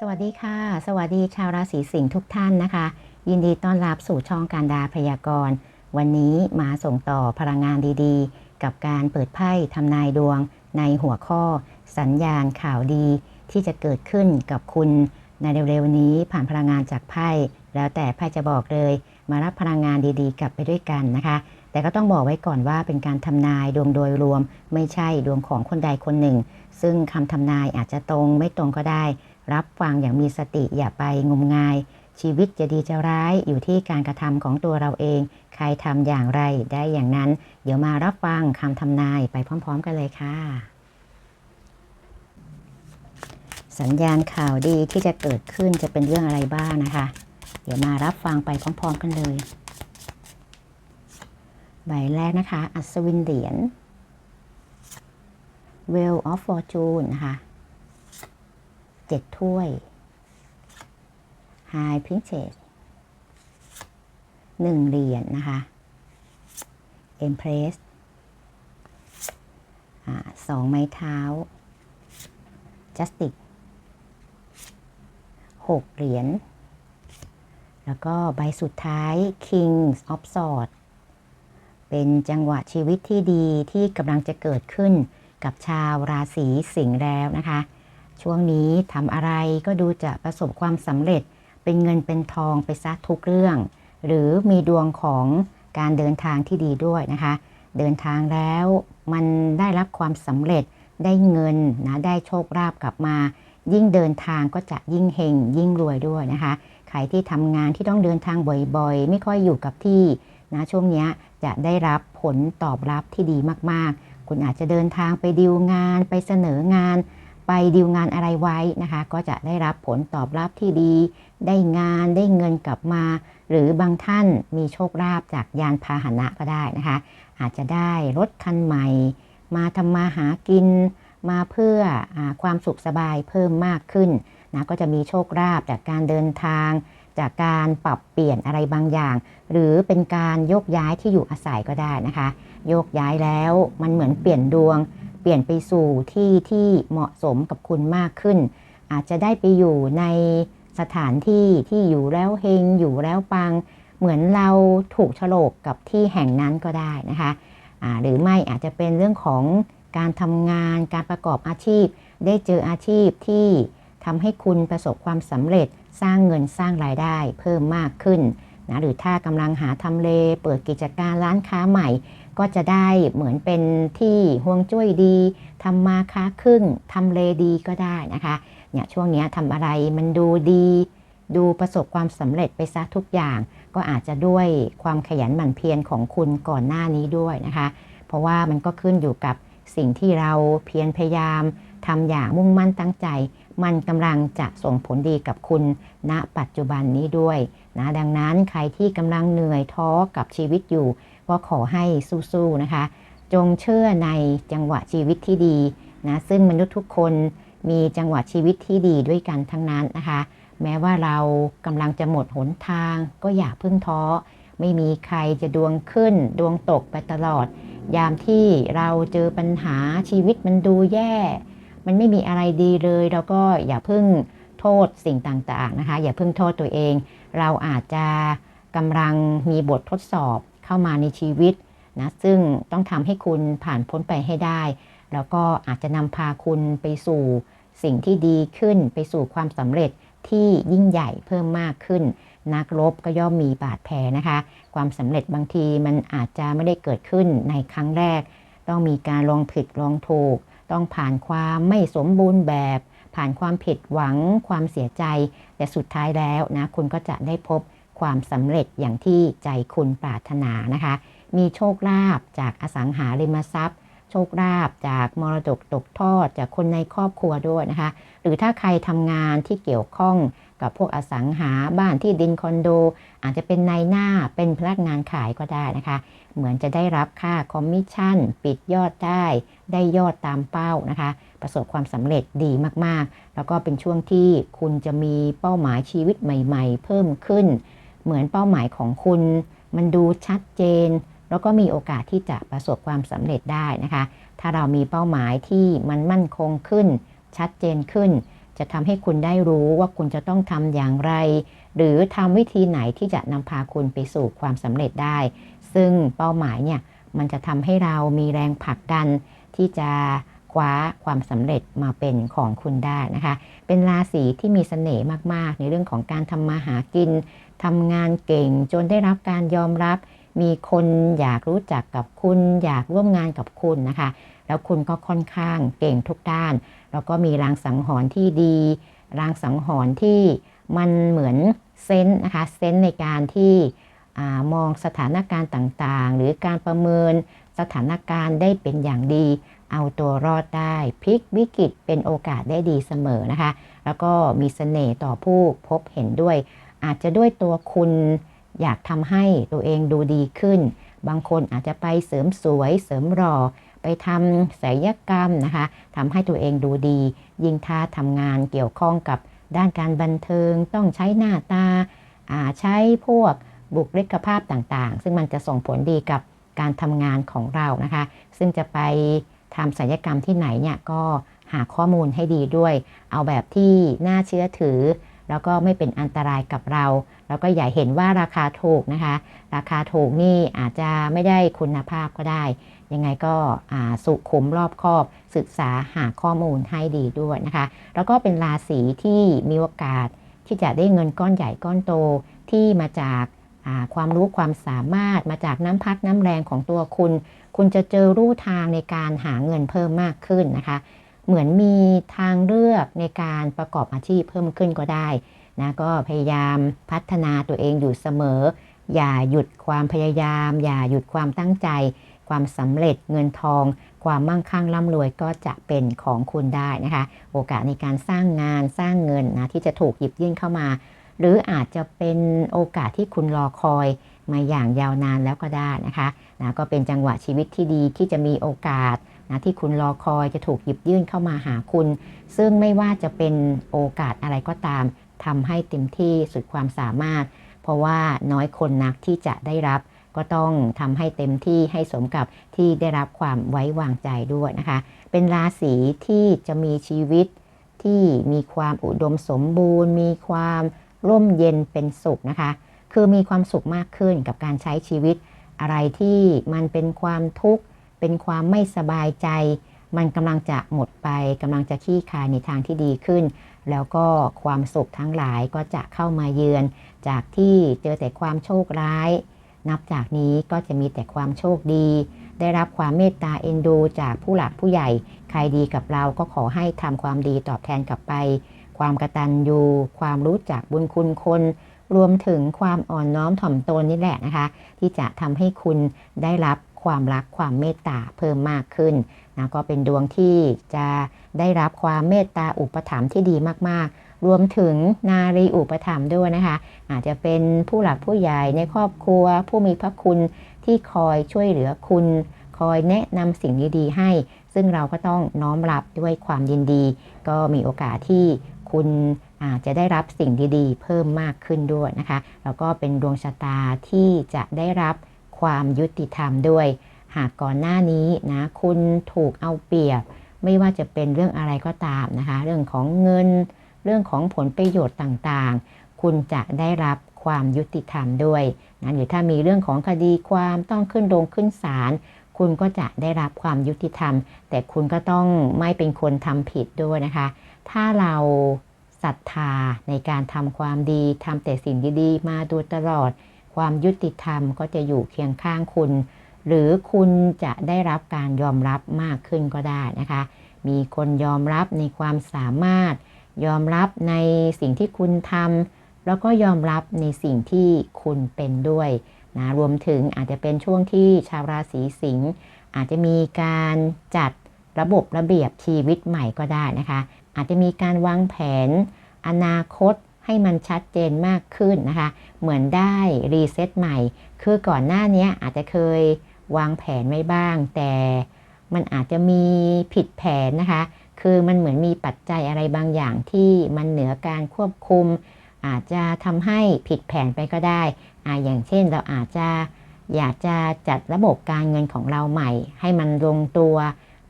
สวัสดีค่ะ สวัสดีชาวราศีสิงห์ทุกท่านนะคะ ยินดีต้อนรับสู่ช่องการดาพยากรณ์ วันนี้มาส่งต่อพลังงานดีๆ กับการเปิดไพ่ทำนายดวงในหัวข้อ สัญญาณข่าวดี ที่จะเกิดขึ้นกับคุณในเร็วๆนี้ผ่านพลังงานจากไพ่ แล้วแต่ไพ่จะบอกเลย มารับพลังงานดีๆ กลับไปด้วยกันนะคะ แต่ก็ต้องบอกไว้ก่อนว่าเป็นการทำนายดวงโดยรวม ไม่ใช่ดวงของคนใดคนหนึ่ง ซึ่งคำทำนายอาจจะตรงไม่ตรงก็ได้ รับฟังอย่างมีสติอย่าไปงมงาย ชีวิตจะดีจะร้ายอยู่ที่การกระทำของตัวเราเอง ใครทำอย่างไรได้อย่างนั้น เดี๋ยวมารับฟังคำทำนายไปพร้อม ๆ กันเลยค่ะ สัญญาณข่าวดีที่จะเกิดขึ้นจะเป็นเรื่องอะไรบ้างนะคะ เดี๋ยวมารับฟังไปพร้อม ๆ กันเลย ใบแรกนะคะ อัศวินเหรียญ Wheel of Fortune นะคะ เจ็ดถ้วย High Princess หนึ่งเหรียญนะคะ Empress อสองไม้เท้า Justice หกเหรียญ แล้วก็ใบสุดท้าย King of Swords เป็นจังหวะชีวิตที่ดีที่กำลังจะเกิดขึ้นกับชาวราศีสิงห์แล้วนะคะ ช่วงนี้ทำอะไรก็ดูจะประสบความสำเร็จ เป็นเงินเป็นทองไปซะทุกเรื่อง หรือมีดวงของการเดินทางที่ดีด้วยนะคะ เดินทางแล้วมันได้รับความสำเร็จได้เงินนะได้โชคลาภกลับมา ยิ่งเดินทางก็จะยิ่งเฮงยิ่งรวยด้วยนะคะใครที่ทำงานที่ต้องเดินทางบ่อยๆ ไม่ค่อยอยู่กับที่นะช่วงนี้จะได้รับผลตอบรับที่ดีมากๆ คุณอาจจะเดินทางไปดีลงานไปเสนองาน ไปดีลงานอะไรไว้นะคะ ก็จะได้รับผลตอบรับที่ดี ได้งานได้เงินกลับมา หรือบางท่านมีโชคลาภจากยานพาหนะก็ได้นะคะ อาจจะได้รถคันใหม่ มาทำมาหากิน มาเพื่ออความสุขสบายเพิ่มมากขึ้นนะก็จะมีโชคลาภจากการเดินทาง จากการปรับเปลี่ยนอะไรบางอย่าง หรือเป็นการโยกย้ายที่อยู่อาศัยก็ได้นะคะ โยกย้ายแล้วมันเหมือนเปลี่ยนดวง ปลี่ยนไปสู่ที่ที่เหมาะสมกับคุณมากขึ้น อาจจะได้ไปอยู่ในสถานที่ที่อยู่แล้วเฮงอยู่แล้วปัง เหมือนเราถูกโฉลกกับที่แห่งนั้นก็ได้นะคะะหรือไม่อาจจะเป็นเรื่องของการทำงานการประกอบอาชีพ ได้เจออาชีพที่ทำให้คุณประสบความสำเร็จสร้างเงินสร้างรายได้เพิ่มมากขึ้นนะหรือถ้ากำลังหาทำเล เปิดกิจการร้านค้าใหม่ ก็จะได้เหมือนเป็นที่ห่วงจุ้ยดีทำมาค้าขึ้นทำเลดีก็ได้นะคะเนี่ยช่วงนี้ทำอะไรมันดูดี ดูประสบความสำเร็จไปซะทุกอย่าง ก็อาจจะด้วยความขยันหมั่นเพียรของคุณก่อนหน้านี้ด้วยนะคะ เพราะว่ามันก็ขึ้นอยู่กับสิ่งที่เราเพียรพยายามทำอย่างมุ่งมั่นตั้งใจ มันกำลังจะส่งผลดีกับคุณณปัจจุบันนี้ด้วยนะดังนั้นใครที่กำลังเหนื่อยท้อกับชีวิตอยู่ ก็ขอให้สู้ๆนะคะ จงเชื่อในจังหวะชีวิตที่ดีนะซึ่งมนุษย์ทุกคนมีจังหวะชีวิตที่ดีด้วยกันทั้งนั้นนะคะ แม้ว่าเรากำลังจะหมดหนทาง ก็อย่าพิ่งท้อ ไม่มีใครจะดวงขึ้น ดวงตกไปตลอด ยามที่เราเจอปัญหาชีวิตมันดูแย่ มันไม่มีอะไรดีเลยเราก็อย่าพิ่งโทษสิ่งต่างๆนะคะ อย่าพิ่งโทษตัวเอง เราอาจจะกำลังมีบททดสอบ เข้ามาในชีวิตนะซึ่งต้องทำให้คุณผ่านพ้นไปให้ได้ แล้วก็อาจจะนำพาคุณไปสู่สิ่งที่ดีขึ้นไปสู่ความสำเร็จที่ยิ่งใหญ่เพิ่มมากขึ้น นักรบก็ย่อมมีบาดแผลนะคะ ความสำเร็จบางทีมันอาจจะไม่ได้เกิดขึ้นในครั้งแรก ต้องมีการลองผิดลองถูก ต้องผ่านความไม่สมบูรณ์แบบ ผ่านความผิดหวังความเสียใจ แต่สุดท้ายแล้วนะคุณก็จะได้พบ ความสำเร็จอย่างที่ใจคุณปรารถนานะคะ มีโชคลาภจากอสังหาริมทรัพย์ โชคลาภจากมรดกตกทอดจากคนในครอบครัวด้วยนะคะ หรือถ้าใครทำงานที่เกี่ยวข้องกับพวกอสังหาบ้านที่ดินคอนโด อาจจะเป็นนายหน้าเป็นพนักงานขายก็ได้นะคะ เหมือนจะได้รับค่าคอมมิชชั่น ปิดยอดได้ ได้ยอดตามเป้านะคะ ประสบความสำเร็จดีมากๆ แล้วก็เป็นช่วงที่คุณจะมีเป้าหมายชีวิตใหม่ ๆ เพิ่มขึ้น เหมือนเป้าหมายของคุณ มันดูชัดเจน แล้วก็มีโอกาสที่จะประสบความสำเร็จได้นะคะ ถ้าเรามีเป้าหมายที่มันมั่นคงขึ้น ชัดเจนขึ้น จะทำให้คุณได้รู้ว่าคุณจะต้องทำอย่างไร หรือทำวิธีไหนที่จะนำพาคุณไปสู่ความสำเร็จได้ ซึ่งเป้าหมายเนี่ยมันจะทำให้เรามีแรงผลักดันที่จะ คว้าความสำเร็จมาเป็นของคุณได้นะคะ เป็นราศีที่มีเสน่ห์มากๆ ในเรื่องของการทำมาหากินทำงานเก่งจนได้รับการยอมรับ มีคนอยากรู้จักกับคุณ อยากร่วมงานกับคุณนะคะ แล้วคุณก็ค่อนข้างเก่งทุกด้าน แล้วก็มีรางสังหรณ์ที่ดีรางสังหรณ์ที่มันเหมือนเซนส์นะคะเซนส์ในการที่มองสถานการณ์ต่างๆ หรือการประเมินสถานการณ์ได้เป็นอย่างดี เอาตัวรอดได้พลิกวิกฤตเป็นโอกาสได้ดีเสมอนะคะ แล้วก็มีเสน่ห์ต่อผู้พบเห็นด้วย อาจจะด้วยตัวคุณอยากทำให้ตัวเองดูดีขึ้น บางคนอาจจะไปเสริมสวยเสริมหล่อไปทำศัลยกรรมนะคะทำให้ตัวเองดูดี ยิ่งถ้าทำงานเกี่ยวข้องกับด้านการบันเทิงต้องใช้หน้าตาใช้พวกบุคลิกภาพต่างๆ ซึ่งมันจะส่งผลดีกับการทำงานของเรานะคะ ซึ่งจะไป ทำศัลยกรรมที่ไหนเนี่ยก็หาข้อมูลให้ดีด้วย เอาแบบที่น่าเชื่อถือ แล้วก็ไม่เป็นอันตรายกับเรา แล้วก็อย่าเห็นว่าราคาถูกนะคะ ราคาถูกนี่อาจจะไม่ได้คุณภาพก็ได้ ยังไงก็สุขุมรอบคอบ ศึกษาหาข้อมูลให้ดีด้วยนะคะ แล้วก็เป็นราศีที่มีโอกาสที่จะได้เงินก้อนใหญ่ก้อนโตที่มาจาก ความรู้ความสามารถมาจากน้ำพักน้ำแรงของตัวคุณ คุณจะเจอรูทางในการหาเงินเพิ่มมากขึ้นนะคะ เหมือนมีทางเลือกในการประกอบอาชีพเพิ่มขึ้นก็ได้นะก็พยายามพัฒนาตัวเองอยู่เสมอ อย่าหยุดความพยายาม อย่าหยุดความตั้งใจ ความสำเร็จเงินทอง ความมั่งคั่งร่ำรวยก็จะเป็นของคุณได้นะคะ โอกาสในการสร้างงานสร้างเงินนะที่จะถูกหยิบยื่นเข้ามา หรืออาจจะเป็นโอกาสที่คุณรอคอยมาอย่างยาวนานแล้วก็ได้นะคะนะก็เป็นจังหวะชีวิตที่ดีที่จะมีโอกาสนะที่คุณรอคอยจะถูกหยิบยื่นเข้ามาหาคุณ ซึ่งไม่ว่าจะเป็นโอกาสอะไรก็ตามทำให้เต็มที่สุดความสามารถ เพราะว่าน้อยคนนักที่จะได้รับ ก็ต้องทำให้เต็มที่ให้สมกับที่ได้รับความไว้วางใจด้วยนะคะ เป็นราศีที่จะมีชีวิตที่มีความอุดมสมบูรณ์ มีความ ร่มเย็นเป็นสุขนะคะ คือมีความสุขมากขึ้นกับการใช้ชีวิต อะไรที่มันเป็นความทุกข์ เป็นความไม่สบายใจ มันกำลังจะหมดไปกำลังจะขี้คายในทางที่ดีขึ้น แล้วก็ความสุขทั้งหลายก็จะเข้ามาเยือน จากที่เจอแต่ความโชคร้าย นับจากนี้ก็จะมีแต่ความโชคดีได้รับความเมตตาเอ็นดูจากผู้หลักผู้ใหญ่ ใครดีกับเราก็ขอให้ทำความดีตอบแทนกลับไป ความกระตันยูความรู้จักบุญคุณคน รวมถึงความอ่อนน้อมถ่อมตนนี่แหละนะคะ ที่จะทำให้คุณได้รับความรักความเมตตาเพิ่มมากขึ้นนะก็เป็นดวงที่จะได้รับความเมตตาอุปถัมภ์ที่ดีมากๆ รวมถึงนารีอุปถัมภ์ด้วยนะคะ อาจจะเป็นผู้หลักผู้ใหญ่ในครอบครัว ผู้มีพระคุณที่คอยช่วยเหลือคุณ คอยแนะนำสิ่งดีๆให้ ซึ่งเราก็ต้องน้อมรับด้วยความยินดี ก็มีโอกาสที่ คุณอาจจะได้รับสิ่งดีๆ เพิ่มมากขึ้นด้วยนะคะ แล้วก็เป็นดวงชะตาที่จะได้รับความยุติธรรมด้วย หากก่อนหน้านี้นะคุณถูกเอาเปรียบ ไม่ว่าจะเป็นเรื่องอะไรก็ตามนะคะ เรื่องของเงิน เรื่องของผลประโยชน์ต่างๆ คุณจะได้รับความยุติธรรมด้วยนะหรือถ้ามีเรื่องของคดีความต้องขึ้นโรงขึ้นศาลคุณก็จะได้รับความยุติธรรม แต่คุณก็ต้องไม่เป็นคนทำผิดด้วยนะคะ ถ้าเรา ศรัทธาในการทำความดีทำแต่สิ่งดีๆ มาโดยตลอด ความยุติธรรมก็จะอยู่เคียงข้างคุณ หรือคุณจะได้รับการยอมรับมากขึ้นก็ได้นะคะ มีคนยอมรับในความสามารถ ยอมรับในสิ่งที่คุณทำแล้วก็ยอมรับในสิ่งที่คุณเป็นด้วยนะรวมถึงอาจจะเป็นช่วงที่ชาวราศีสิงห์อาจจะมีการจัดระบบระเบียบชีวิตใหม่ก็ได้นะคะ อาจจะมีการวางแผน อนาคตให้มันชัดเจนมากขึ้นนะคะ เหมือนได้รีเซ็ตใหม่ คือก่อนหน้านี้อาจจะเคยวางแผนไว้บ้าง แต่มันอาจจะมีผิดแผนนะคะ คือมันเหมือนมีปัจจัยอะไรบางอย่างที่มันเหนือการควบคุม อาจจะทำให้ผิดแผนไปก็ได้ออย่างเช่นเราอาจจะอยากจะจัดระบบการเงินของเราใหม่ ให้มันลงตัว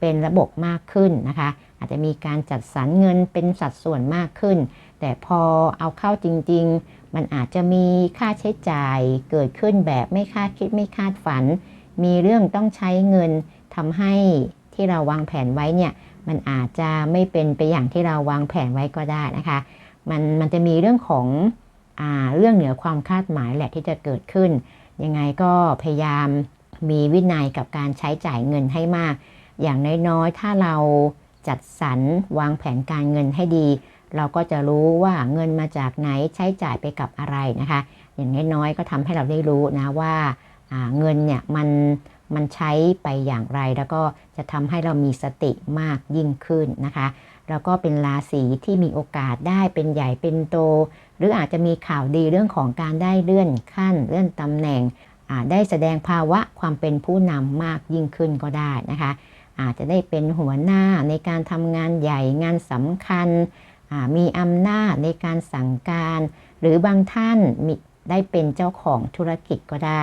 เป็นระบบมากขึ้นนะคะ อาจจะมีการจัดสรรเงินเป็นสัดส่วนมากขึ้น แต่พอเอาเข้าจริง ๆ มันอาจจะมีค่าใช้จ่ายเกิดขึ้นแบบไม่คาดคิดไม่คาดฝัน มีเรื่องต้องใช้เงินทำให้ที่เราวางแผนไว้เนี่ยมันอาจจะไม่เป็นไปอย่างที่เราวางแผนไว้ก็ได้นะคะมันมันจะมีเรื่องของอเรื่องเหนือความคาดหมายแหละที่จะเกิดขึ้น ยังไงก็พยายามมีวินัยกับการใช้จ่ายเงินให้มาก อย่างน้อยๆ ถ้าเรา จัดสรรวางแผนการเงินให้ดี เราก็จะรู้ว่าเงินมาจากไหนใช้จ่ายไปกับอะไรนะคะ อย่างน้อยๆก็ทำให้เราได้รู้นะว่าเงินเนี่ยมันมันใช้ไปอย่างไร แล้วก็จะทำให้เรามีสติมากยิ่งขึ้นนะคะ แล้วก็เป็นราศีที่มีโอกาสได้เป็นใหญ่เป็นโต หรืออาจจะมีข่าวดีเรื่องของการได้เลื่อนขั้นเลื่อนตำแหน่งได้แสดงภาวะความเป็นผู้นำมากยิ่งขึ้นก็ได้นะคะ อาจจะได้เป็นหัวหน้าในการทำงานใหญ่งานสำคัญ มีอำนาจในการสั่งการ หรือบางท่านมีได้เป็นเจ้าของธุรกิจก็ได้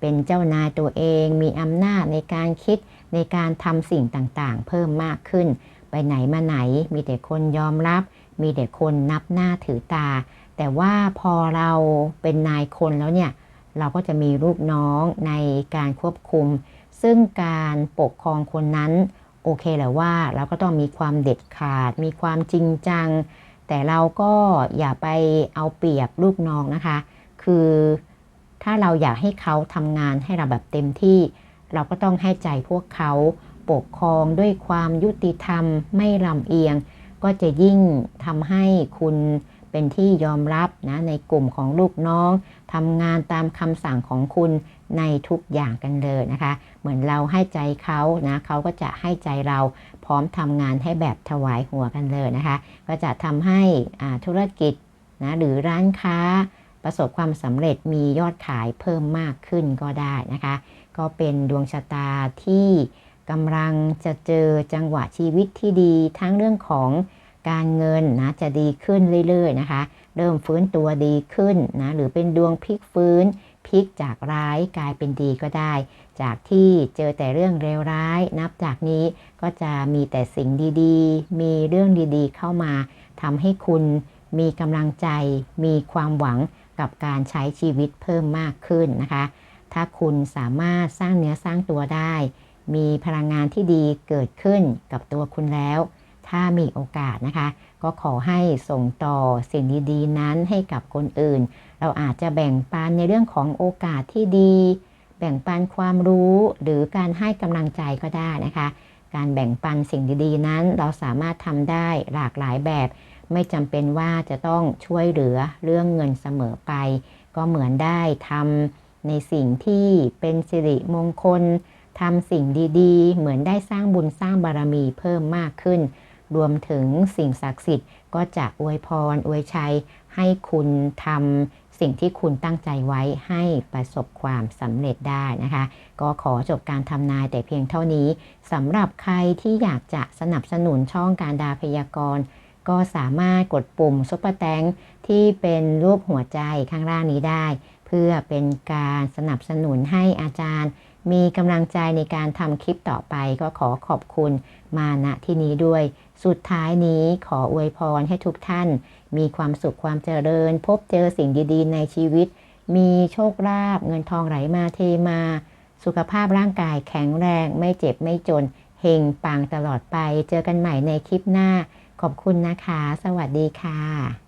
เป็นเจ้านายตัวเอง มีอำนาจในการคิดในการทำสิ่งต่างๆ เพิ่มมากขึ้น ไปไหนมาไหน มีแต่คนยอมรับ มีแต่คนนับหน้าถือตา แต่ว่าพอเราเป็นนายคนแล้วเนี่ย เราก็จะมีลูกน้องในการควบคุม ซึ่งการปกครองคนนั้นโอเคแหละว่าเราก็ต้องมีความเด็ดขาด มีความจริงจัง แต่เราก็อย่าไปเอาเปรียบลูกน้องนะคะ คือถ้าเราอยากให้เขาทำงานให้เราแบบเต็มที่ เราก็ต้องให้ใจพวกเขาปกครองด้วยความยุติธรรมไม่ลำเอียง ก็จะยิ่งทำให้คุณเป็นที่ยอมรับนะในกลุ่มของลูกน้อง ทำงานตามคำสั่งของคุณในทุกอย่างกันเลยนะคะ เหมือนเราให้ใจเขานะเขาก็จะให้ใจเราพร้อมทำงานให้แบบถวายหัวกันเลยนะคะ ก็จะทำให้ธุรกิจนะหรือร้านค้าประสบความสำเร็จมียอดขายเพิ่มมากขึ้นก็ได้นะคะ ก็เป็นดวงชะตาที่กำลังจะเจอจังหวะชีวิตที่ดีทั้งเรื่องของการเงินนะจะดีขึ้นเรื่อยๆนะคะ เริ่มฟื้นตัวดีขึ้นนะหรือเป็นดวงพลิกฟื้นพลิกจากร้ายกลายเป็นดีก็ได้ จากที่เจอแต่เรื่องเลวร้าย นับจากนี้ก็จะมีแต่สิ่งดีๆ มีเรื่องดีๆ เข้ามาทำให้คุณมีกำลังใจ มีความหวังกับการใช้ชีวิตเพิ่มมากขึ้นนะคะ ถ้าคุณสามารถสร้างเนื้อสร้างตัวได้ มีพลังงานที่ดีเกิดขึ้นกับตัวคุณแล้ว ถ้ามีโอกาสนะคะ ก็ขอให้ส่งต่อสิ่งดีๆ นั้นให้กับคนอื่น เราอาจจะแบ่งปันในเรื่องของโอกาสที่ดี แบ่งปันความรู้หรือการให้กำลังใจก็ได้นะคะ การแบ่งปันสิ่งดีๆ นั้นเราสามารถทำได้หลากหลายแบบ ไม่จำเป็นว่าจะต้องช่วยเหลือเรื่องเงินเสมอไป ก็เหมือนได้ทำในสิ่งที่เป็นสิริมงคลทำสิ่งดีๆ เหมือนได้สร้างบุญสร้างบารมีเพิ่มมากขึ้น รวมถึงสิ่งศักดิ์สิทธิ์ ก็จะอวยพรอวยชัย ให้คุณทำสิ่งที่คุณตั้งใจไว้ให้ประสบความสำเร็จได้นะคะ ก็ขอจบการทำนายแต่เพียงเท่านี้สำหรับใครที่อยากจะสนับสนุนช่องการดาพยากรณ์ก็สามารถกดปุ่มซุปเปอร์แตงที่เป็นรูปหัวใจข้างล่างนี้ได้ เพื่อเป็นการสนับสนุนให้อาจารย์ มีกำลังใจในการทำคลิปต่อไปก็ขอขอบคุณมาณที่นี้ด้วย สุดท้ายนี้ขออวยพรให้ทุกท่าน มีความสุขความเจริญ พบเจอสิ่งดีๆ ในชีวิต มีโชคลาภเงินทองไหลมาเทมา สุขภาพร่างกายแข็งแรงไม่เจ็บไม่จนเฮงปังตลอดไป เจอกันใหม่ในคลิปหน้า ขอบคุณนะคะ สวัสดีค่ะ